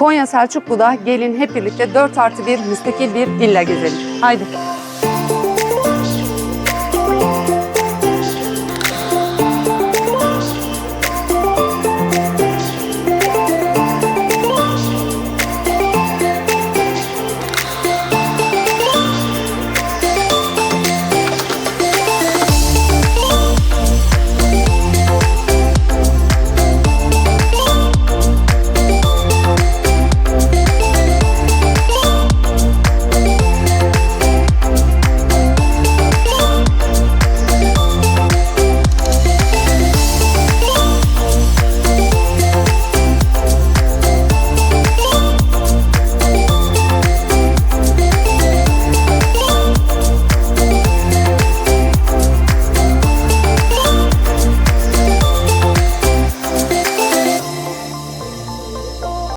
Konya Selçuklu'da gelin hep birlikte 4 artı 1 müstakil bir villa gezelim. Haydi.